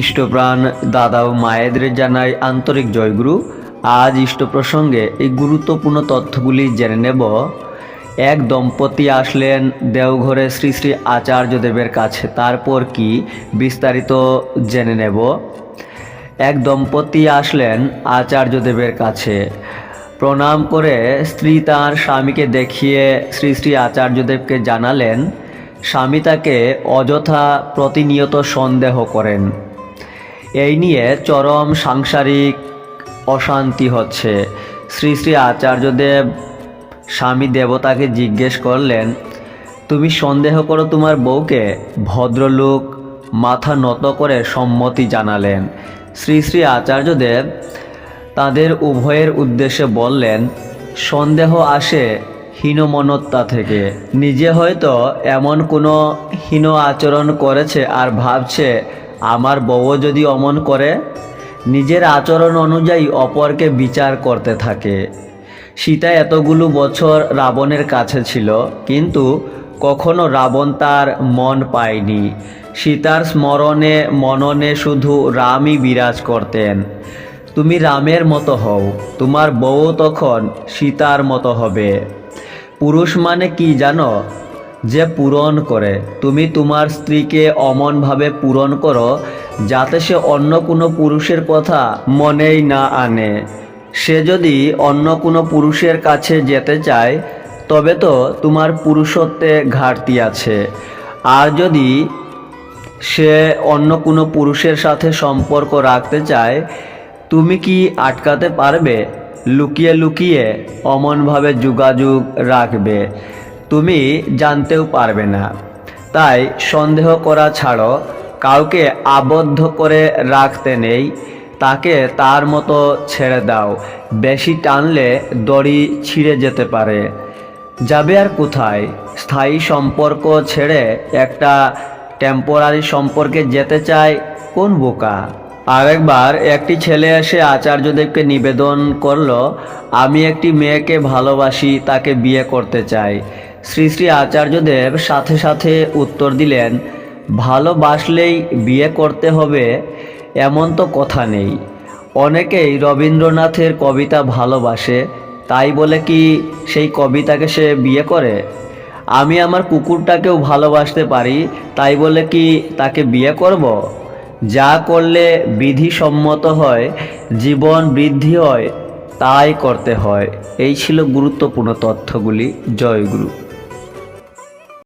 ইষ্টপ্রাণ দাদা ও মায়েদের জানাই আন্তরিক জয়গুরু। আজ ইষ্ট প্রসঙ্গে এই গুরুত্বপূর্ণ তথ্যগুলি জেনে নেব। এক দম্পতি আসলেন দেওঘরে শ্রী শ্রী আচার্যদেবের কাছে। তারপর কি বিস্তারিত জেনে নেব। এক দম্পতি আসলেন আচার্যদেবের কাছে। প্রণাম করে স্ত্রী তার স্বামীকে দেখিয়ে শ্রী শ্রী আচার্যদেবকে জানালেন, স্বামী তাকে অযথা প্রতিনিয়ত সন্দেহ করেন। এই নিয়ে চরম সাংসারিক অশান্তি হচ্ছে। শ্রী শ্রী আচার্যদেব স্বামী দেবতাকে জিজ্ঞেস করলেন, তুমি সন্দেহ করো তোমার বউকে? ভদ্রলোক মাথা নত করে সম্মতি জানালেন। শ্রী শ্রী আচার্যদেব তাদের উভয়ের উদ্দেশ্যে বললেন, সন্দেহ আসে হীনমনত্বা থেকে। নিজে হয়তো এমন কোনো হীন আচরণ করেছে আর ভাবছে আমার বউ যদি অমন করে, নিজের আচরণ অনুযায়ী অপরকে বিচার করতে থাকে। সীতা এতগুলো বছর রাবণের কাছে ছিল, কিন্তু কখনো রাবণ তার মন পায়নি। সীতার স্মরণে, মননে শুধু রামই বিরাজ করতেন। তুমি রামের মতো হও, তোমার বউ তখন সীতার মতো হবে। পুরুষ মানে কি জানো? যে পূরণ করে, তুমি তোমার স্ত্রীকে অমনভাবে পূরণ করো, যাতে সে অন্য কোনো পুরুষের কথা মনেই না আনে। সে যদি অন্য কোনো পুরুষের কাছে যেতে চায়, তবে তো তোমার পুরুষত্বে ঘাটতি আছে। আর যদি সে অন্য কোনো পুরুষের সাথে সম্পর্ক রাখতে চায়, তুমি কি আটকাতে পারবে? লুকিয়ে লুকিয়ে অমনভাবে যোগাযোগ রাখবে। তুমি জানতেও পারবে না। তাই সন্দেহ করা ছাড়ো কাউকে আবদ্ধ করে রাখতে নেই, তাকে তার মতো ছেড়ে দাও। বেশি টানলে দড়ি ছিঁড়ে যেতে পারে। যাবে আর কোথায়? স্থায়ী সম্পর্ক ছেড়ে একটা টেম্পোরারি সম্পর্কে যেতে চায় কোন বোকা? আরেকবার একটি ছেলে এসে আচার্যদেবকে নিবেদন করল, আমি একটি মেয়েকে ভালোবাসি, তাকে বিয়ে করতে চাই। শ্রী শ্রী আচার্যদেব সাথে সাথে উত্তর দিলেন, ভালোবাসলেই বিয়ে করতে হবে, এমন তো কথা নেই। অনেকেই রবীন্দ্রনাথের কবিতা ভালোবাসে, তাই বলে কি সেই কবিতাকে সে বিয়ে করে? আমি আমার কুকুরটাকেও ভালোবাসতে পারি, তাই বলে কি তাকে বিয়ে করব? যা করলে বিধিসম্মত হয়, জীবন বৃদ্ধি হয়, তাই করতে হয়। এই ছিল গুরুত্বপূর্ণ তথ্যগুলি। জয়গুরু